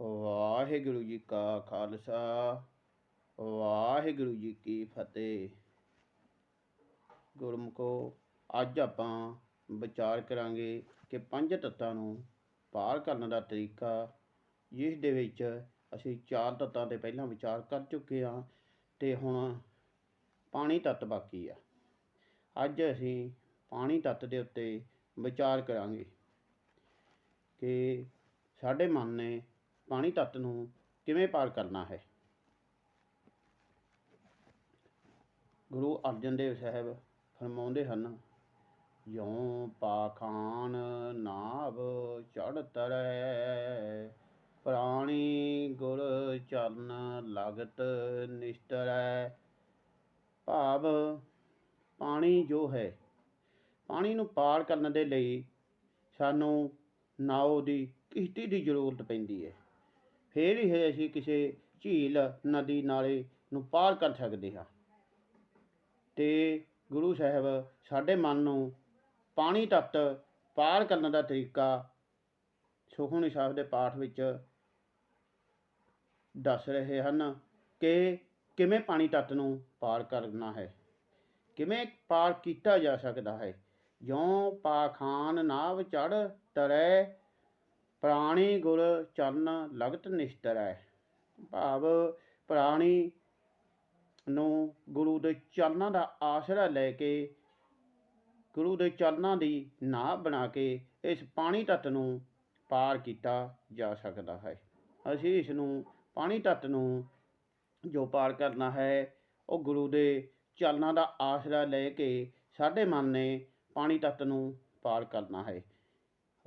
ਵਾਹਿਗੁਰੂ ਜੀ ਕਾ ਖਾਲਸਾ, ਵਾਹਿਗੁਰੂ ਜੀ ਕੀ ਫਤਿਹ। ਗੁਰਮੁਖੋ, ਅੱਜ ਆਪਾਂ ਵਿਚਾਰ ਕਰਾਂਗੇ ਕਿ ਪੰਜ ਤੱਤਾਂ ਨੂੰ ਪਾਰ ਕਰਨ ਦਾ ਤਰੀਕਾ, ਜਿਸ ਦੇ ਵਿੱਚ ਅਸੀਂ ਚਾਰ ਤੱਤਾਂ ਤੇ ਪਹਿਲਾਂ ਵਿਚਾਰ ਕਰ ਚੁੱਕੇ ਹਾਂ ਤੇ ਹੁਣ ਪਾਣੀ ਤੱਤ ਬਾਕੀ ਆ। ਅੱਜ ਅਸੀਂ ਪਾਣੀ ਤੱਤ ਦੇ ਉੱਤੇ ਵਿਚਾਰ ਕਰਾਂਗੇ ਕਿ ਸਾਡੇ ਮਨ ਨੇ ਪਾਣੀ ਤੱਤ ਨੂੰ ਕਿਵੇਂ ਪਾਰ ਕਰਨਾ ਹੈ? ਗੁਰੂ ਅਰਜਨ ਦੇਵ ਸਾਹਿਬ ਫਰਮਾਉਂਦੇ ਹਨ, ਜਿਉ ਪਾਖਾਨ ਨਾਭ ਚੜ ਤਰੈ, ਪ੍ਰਾਣੀ ਗੁਰ ਚਰਨ ਲਗਤ ਨਿਸ਼ਟਰੈ ਭਾਵ ਪਾਣੀ ਜੋ ਹੈ, ਪਾਣੀ ਨੂੰ ਪਾਰ ਕਰਨ ਦੇ ਲਈ ਸਾਨੂੰ ਨਾਉ ਦੀ ਕਿਸ਼ਤੀ ਦੀ ਜ਼ਰੂਰਤ ਪੈਂਦੀ ਹੈ। ਫਿਰ ਹੀ ਅਸੀਂ ਕਿਸੇ ਝੀਲ ਨਦੀ ਨਾਲੇ ਨੂੰ ਪਾਰ ਕਰ ਸਕਦੇ ਹਾਂ। ਤੇ ਗੁਰੂ ਸਾਹਿਬ ਸਾਡੇ ਮਨ ਨੂੰ ਪਾਣੀ ਤੱਤ ਪਾਰ ਕਰਨ ਦਾ ਤਰੀਕਾ ਸੁਖਮਨੀ ਸਾਹਿਬ ਦੇ ਪਾਠ ਵਿੱਚ ਦੱਸ ਰਹੇ ਹਨ ਕਿ ਕਿਵੇਂ ਪਾਣੀ ਤੱਤ ਨੂੰ ਪਾਰ ਕਰਨਾ ਹੈ, ਕਿਵੇਂ ਪਾਰ ਕੀਤਾ ਜਾ ਸਕਦਾ ਹੈ। ਜਿਉ ਪਾਖਾਨ ਨਾਵ ਚੜ ਤਰੈ ਪ੍ਰਾਣੀ ਗੁਰ ਚਰਨ ਲਗਤ ਨਿਸ਼ਟਰੈ ਭਾਵ ਪ੍ਰਾਣੀ ਨੂੰ ਗੁਰੂ ਦੇ ਚਰਨਾਂ ਦਾ ਆਸਰਾ ਲੈ ਕੇ, ਗੁਰੂ ਦੇ ਚਰਨਾਂ ਦੀ ਨਾਹ ਬਣਾ ਕੇ ਇਸ ਪਾਣੀ ਤੱਤ ਨੂੰ ਪਾਰ ਕੀਤਾ ਜਾ ਸਕਦਾ ਹੈ। ਅਸੀਂ ਇਸ ਨੂੰ ਪਾਣੀ ਤੱਤ ਨੂੰ ਜੋ ਪਾਰ ਕਰਨਾ ਹੈ, ਉਹ ਗੁਰੂ ਦੇ ਚਰਨਾਂ ਦਾ ਆਸਰਾ ਲੈ ਕੇ ਸਾਡੇ ਮਨ ਨੇ ਪਾਣੀ ਤੱਤ ਨੂੰ ਪਾਰ ਕਰਨਾ ਹੈ।